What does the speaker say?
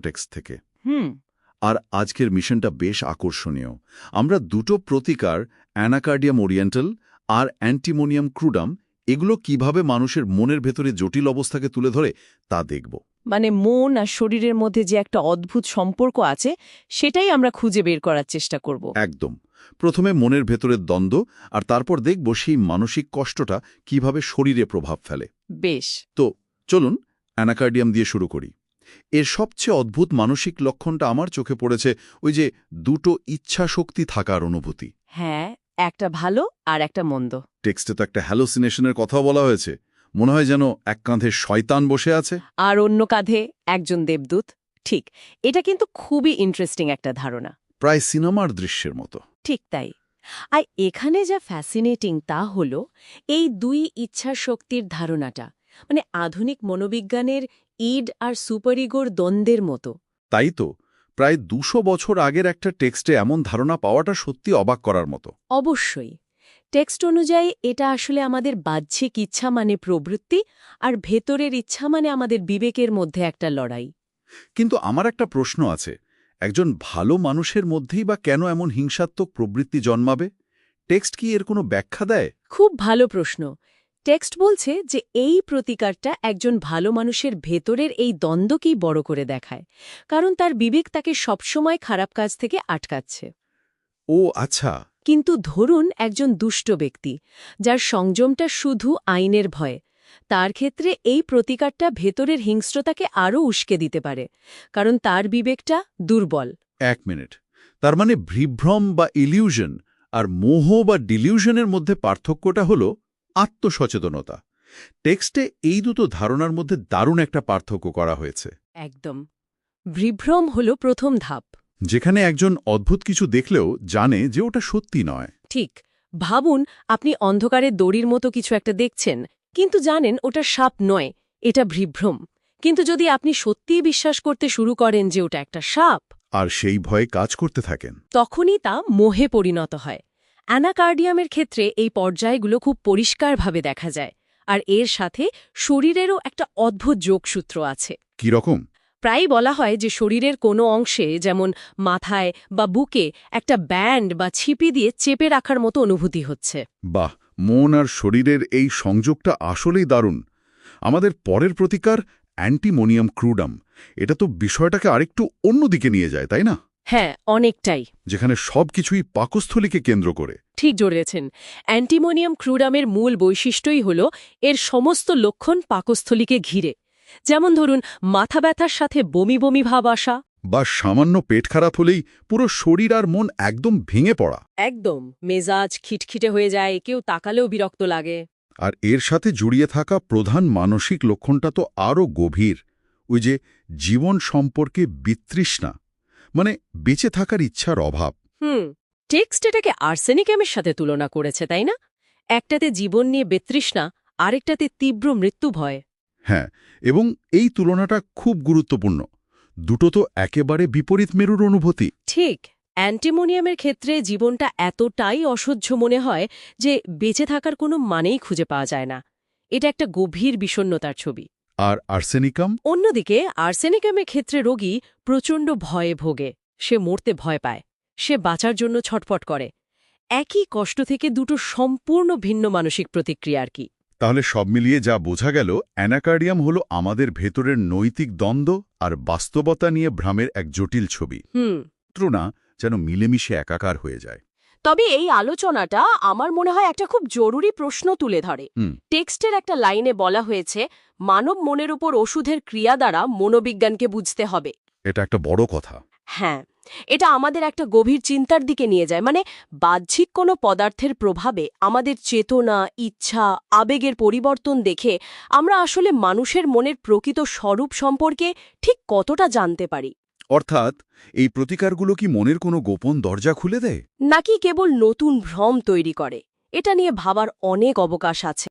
Text থেকে। হুম। আর আজকের মিশনটা বেশ আকর্ষণীয়। আমরা দুটো প্রতিকার অ্যানাকার্ডিয়াম ওরিয়েন্টাল আর অ্যান্টিমোনিয়াম ক্রুডাম এগুলো কীভাবে মানুষের মনের ভেতরে জটিল অবস্থাকে তুলে ধরে তা দেখব। মানে মন আর শরীরের মধ্যে যে একটা অদ্ভুত সম্পর্ক আছে সেটাই আমরা খুঁজে বের করার চেষ্টা করব। একদম। প্রথমে মনের ভেতরের দ্বন্দ্ব আর তারপর দেখব সেই মানসিক কষ্টটা কীভাবে শরীরে প্রভাব ফেলে। বেশ। তো চলুন অ্যানাকার্ডিয়াম দিয়ে শুরু করি। এর সবচেয়ে অদ্ভুত মানসিক লক্ষণটা আমার চোখে পড়েছে ওই যে দুটো ইচ্ছা শক্তি থাকার অনুভূতি। হ্যাঁ একটা ভালো আর একটা মন্দ। টেক্সটে তো একটা হ্যালোসিনেশনের কথাও বলা হয়েছে। মনে হয় যেন এক কাঁধে শয়তান বসে আছে। আর অন্য কাঁধে একজন দেবদূত। ঠিক এটা কিন্তু খুবই ইন্টারেস্টিং একটা ধারণা। প্রায় সিনেমার দৃশ্যের মতো। ঠিক তাই। আর এখানে যা ফ্যাসিনেটিং তা হল এই দুই ইচ্ছা শক্তির ধারণাটা। মানে আধুনিক মনোবিজ্ঞানের ইড আর সুপারিগোর দ্বন্দ্বের মতো। তাই তো প্রায় দুশো বছর আগের একটা টেক্সটে এমন ধারণা পাওয়াটা সত্যি অবাক করার মতো। অবশ্যই। টেক্সট অনুযায়ী এটা আসলে আমাদের বাহ্যিক ইচ্ছা মানে প্রবৃত্তি আর ভেতরের ইচ্ছা মানে আমাদের বিবেকের মধ্যে একটা লড়াই। কিন্তু আমার একটা প্রশ্ন আছে একজন ভালো মানুষের মধ্যেই বা কেন এমন হিংসাত্মক প্রবৃত্তি জন্মাবে? টেক্সট কি এর কোনো ব্যাখ্যা দেয়? খুব ভালো প্রশ্ন। টেক্সট বলছে যে এই প্রতিকারটা একজন ভালো মানুষের ভেতরের এই দ্বন্দ্বকেই বড় করে দেখায় কারণ তার বিবেক তাকে সবসময় খারাপ কাজ থেকে আটকাচ্ছে। ও আচ্ছা। কিন্তু ধরুন একজন দুষ্ট ব্যক্তি যার সংযমটা শুধু আইনের ভয়ে তার ক্ষেত্রে এই প্রতিকারটা ভেতরের হিংস্রতাকে আরও উস্কে দিতে পারে কারণ তার বিবেকটা দুর্বল। এক মিনিট। তার মানে ভ্রিভ্রম বা ইলিউশন আর মোহ বা ডিলিউশনের মধ্যে পার্থক্যটা হল আত্মসচেতনতা। টেক্সটে এই দুটো ধারণার মধ্যে দারুণ একটা পার্থক্য করা হয়েছে। একদম। বিভ্রম হল প্রথম ধাপ। যেখানে একজন অদ্ভুত কিছু দেখলেও জানে যে ওটা সত্যি নয়। ঠিক। ভাবুন আপনি অন্ধকারে দড়ির মতো কিছু একটা দেখছেন কিন্তু জানেন ওটা সাপ নয় এটা বিভ্রম। কিন্তু যদি আপনি সত্যিই বিশ্বাস করতে শুরু করেন যে ওটা একটা সাপ আর সেই ভয়ে কাজ করতে থাকেন। তখনই তা মোহে পরিণত হয়। অ্যানাকার্ডিয়ামের ক্ষেত্রে এই পর্যায়গুলো খুব পরিষ্কারভাবে দেখা যায় আর এর সাথে শরীরেরও একটা অদ্ভুত যোগসূত্র আছে। কি রকম? প্রায়ই বলা হয় যে শরীরের কোনো অংশে যেমন মাথায় বা বুকে একটা ব্যান্ড বা ছিপি দিয়ে চেপে রাখার মতো অনুভূতি হচ্ছে। বাহ মন আর শরীরের এই সংযোগটা আসলেই দারুণ। আমাদের পরের প্রতিকার অ্যান্টিমোনিয়াম ক্রুডাম। এটা তো বিষয়টাকে আরেকটু অন্যদিকে নিয়ে যায় তাই না? হ্যাঁ অনেকটাই। যেখানে সবকিছুই পাকস্থলীকে কেন্দ্র করে। ঠিক জড়িয়েছেন অ্যান্টিমোনিয়াম ক্রুডামের মূল বৈশিষ্ট্যই হল এর সমস্ত লক্ষণ পাকস্থলীকে ঘিরে। যেমন ধরুন মাথা ব্যথার সাথে বমি বমি ভাব আসা। বা সামান্য পেট খারাপ হলেই পুরো শরীর আর মন একদম ভেঙে পড়া। একদম মেজাজ খিটখিটে হয়ে যায় কেউ তাকালেও বিরক্ত লাগে। আর এর সাথে জড়িয়ে থাকা প্রধান মানসিক লক্ষণটা তো আরও গভীর। ওই যে জীবন সম্পর্কে বিতৃষ্ণা। মানে বেঁচে থাকার ইচ্ছার অভাব। হুম টেক্সট এটাকে আর্সেনিকামের সাথে তুলনা করেছে তাই না? একটাতে জীবন নিয়ে বেতৃষ্ণা আরেকটাতে তীব্র মৃত্যু ভয়। হ্যাঁ এবং এই তুলনাটা খুব গুরুত্বপূর্ণ। দুটো তো একেবারে বিপরীত মেরুর অনুভূতি। ঠিক অ্যান্টিমোনিয়ামের ক্ষেত্রে জীবনটা এতটাই অসহ্য মনে হয় যে বেঁচে থাকার কোনো মানেই খুঁজে পাওয়া যায় না। এটা একটা গভীর বিষণ্নতার ছবি। আর আর্সেনিকাম? অন্যদিকে আর্সেনিকামের ক্ষেত্রে রোগী প্রচণ্ড ভয়ে ভোগে। সে মরতে ভয় পায়। সে বাঁচার জন্য ছটফট করে। একই কষ্ট থেকে দুটো সম্পূর্ণ ভিন্ন মানসিক প্রতিক্রিয়া আর কি। তাহলে সব মিলিয়ে যা বোঝা গেল অ্যানাকার্ডিয়াম হল আমাদের ভেতরের নৈতিক দ্বন্দ্ব আর বাস্তবতা নিয়ে ভ্রামের এক জটিল ছবি। হুম। না যেন মিলেমিশে একাকার হয়ে যায়। তবে এই আলোচনাটা আমার মনে হয় একটা খুব জরুরি প্রশ্ন তুলে ধরে। টেক্সটের একটা লাইনে বলা হয়েছে মানব মনের উপর ওষুধের ক্রিয়া দ্বারা মনোবিজ্ঞানকে বুঝতে হবে। এটা একটা বড় কথা। হ্যাঁ এটা আমাদের একটা গভীর চিন্তার দিকে নিয়ে যায়। মানে বাহ্যিক কোনো পদার্থের প্রভাবে আমাদের চেতনা ইচ্ছা আবেগের পরিবর্তন দেখে আমরা আসলে মানুষের মনের প্রকৃত স্বরূপ সম্পর্কে ঠিক কতটা জানতে পারি। অর্থাৎ, এই প্রতিকারগুলো কি মনের কোনো গোপন দরজা খুলে দেয়? নাকি কেবল নতুন ভ্রম তৈরি করে? এটা নিয়ে ভাবার অনেক অবকাশ আছে।